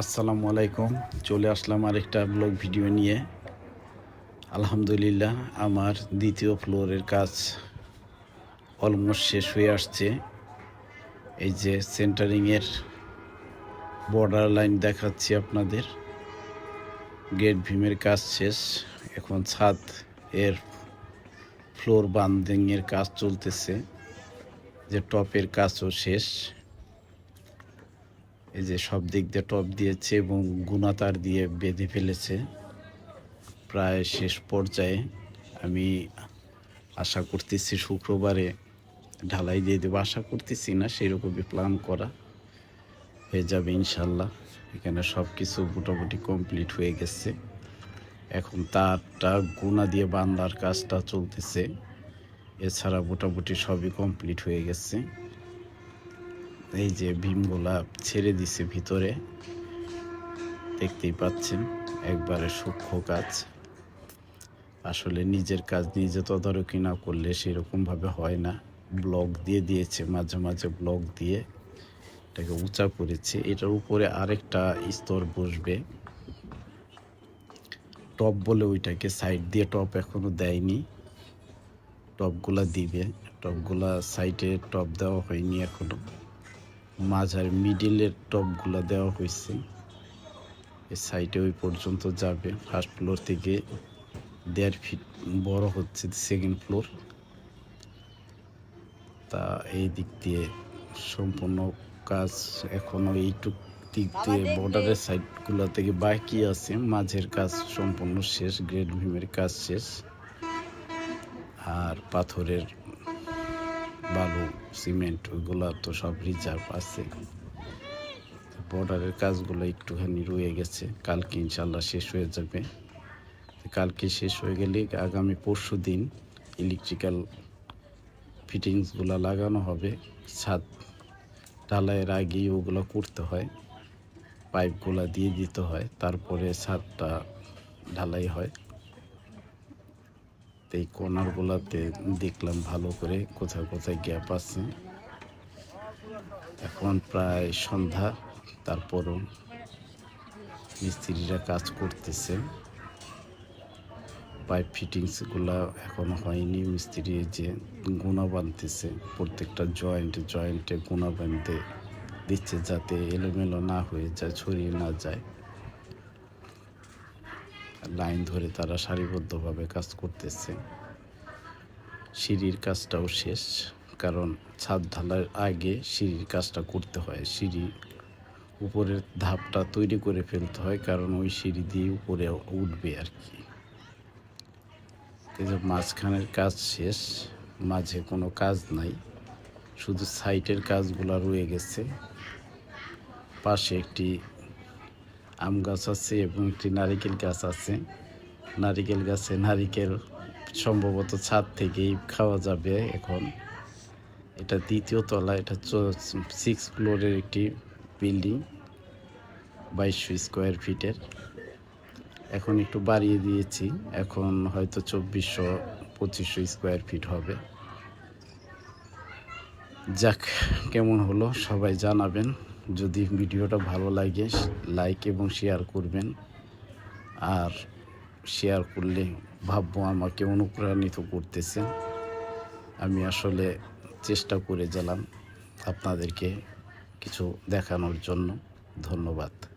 আসসালামু আলাইকুম। চলে আসলাম আরেকটা ব্লগ ভিডিও নিয়ে। আলহামদুলিল্লাহ, আমার দ্বিতীয় ফ্লোরের কাজ অলমোস্ট শেষ হয়ে আসছে। এই যে সেন্টারিংয়ের বর্ডার লাইন দেখাচ্ছি আপনাদের। গেট ভিমের কাজ শেষ। এখন ছাদ এর ফ্লোর বান্ডিংয়ের কাজ চলতেছে। যে টপের কাজও শেষ। এই যে সব দিক দিয়ে টপ দিয়েছে এবং গুণাতার দিয়ে বেঁধে ফেলেছে। প্রায় শেষ পর্যায়ে আমি আশা করতেছি শুক্রবারে ঢালাই দিয়ে দেবো। আশা করতেছি না, সেরকমই প্ল্যান করা হয়ে যাবে ইনশাল্লাহ এখানে সব কিছু মোটামুটি কমপ্লিট হয়ে গেছে। এখন তারটা গুণা দিয়ে বান্দার কাজটা চলতেছে। এছাড়া মোটামুটি সবই কমপ্লিট হয়ে গেছে। এই যে ভীম ভীমগুলা ছেড়ে দিছে ভিতরে, দেখতেই পাচ্ছেন, একবারে সূক্ষ্ম কাজ। আসলে নিজের কাজ নিজে তদারকি না করলে সেরকমভাবে হয় না। ব্লক দিয়ে দিয়েছে, মাঝে মাঝে ব্লক দিয়ে এটাকে উঁচা করেছে। এটার উপরে আরেকটা স্তর বসবে। টপ বলে ওইটাকে সাইড দিয়ে টপ এখনও দেয়নি। টপগুলা দিবে, টপগুলা সাইডে টপ দেওয়া হয়নি এখনও। মাঝার মিডিলের টপগুলো দেওয়া হয়েছে এই সাইডে ওই পর্যন্ত যাবে। ফার্স্ট ফ্লোর থেকে দেড় ফিট বড় হচ্ছে সেকেন্ড ফ্লোর তা এই দিক দিয়ে সম্পূর্ণ কাজ এখনও এইটুক দিক দিয়ে বর্ডারের সাইডগুলো থেকে বাকি আছে। মাঝের কাজ সম্পূর্ণ শেষ গ্রেড ভিমের কাজ শেষ। আর পাথরের বালু, সিমেন্ট, ওইগুলো তো সব রিজার্ভ আছে। বর্ডারের কাজগুলো একটুখানি রয়ে গেছে। কালকে ইনশাল্লাহ শেষ হয়ে যাবে। কালকে শেষ হয়ে গেলে আগামী পরশু দিন ইলেকট্রিক্যাল ফিটিংসগুলো লাগানো হবে। ছাদ ঢালাইয়ের আগে ওগুলো করতে হয়। পাইপগুলো দিয়ে দিতে হয়। তারপরে ছাদটা ঢালাই হয়। তো এই কর্নারগুলোতে দেখলাম ভালো করে কোথায় কোথায় গ্যাপ আছে। এখন প্রায় সন্ধ্যা, তারপরও মিস্ত্রিরা কাজ করতেছে। পাইপ ফিটিংসগুলো এখনও হয়নি, মিস্ত্রি যে গুণা বাঁধতেছে, প্রত্যেকটা জয়েন্টে জয়েন্টে গুণা বাঁধতে দিচ্ছে যাতে এলোমেলো না হয়ে যায়, ছড়িয়ে না যায়। লাইন ধরে তারা সারিবদ্ধভাবে কাজ করতেছে। সিঁড়ির কাজটাও শেষ, কারণ ছাদ ঢালার আগে সিঁড়ির কাজটা করতে হয়। সিঁড়ি উপরের ধাপটা তৈরি করে ফেলতে হয়, কারণ ওই সিঁড়ি দিয়ে উপরে উঠবে আর কি। যে মাঝখানের কাজ শেষ, মাঝে কোনো কাজ নাই, শুধু সাইটের কাজগুলো রয়ে গেছে। পাশে একটি আম গাছ আছে এবং একটি নারিকেল গাছ আছে। নারিকেল গাছে নারিকেল সম্ভবত ছাদ থেকেই খাওয়া যাবে এখন। এটা দ্বিতীয় তলা, এটা সিক্স ফ্লোরের একটি বিল্ডিং বাইশশো স্কোয়ার ফিটের এখন একটু বাড়িয়ে দিয়েছি, এখন হয়তো চব্বিশশো পঁচিশশো স্কোয়ার ফিট হবে। যাক, কেমন হলো সবাই জানাবেন। যদি ভিডিওটা ভালো লাগে লাইক এবং শেয়ার করবেন। আর শেয়ার করলে ভাববো আমাকে অনুপ্রাণিত করতেছে। আমি আসলে চেষ্টা করে গেলাম আপনাদেরকে কিছু দেখানোর জন্য। ধন্যবাদ।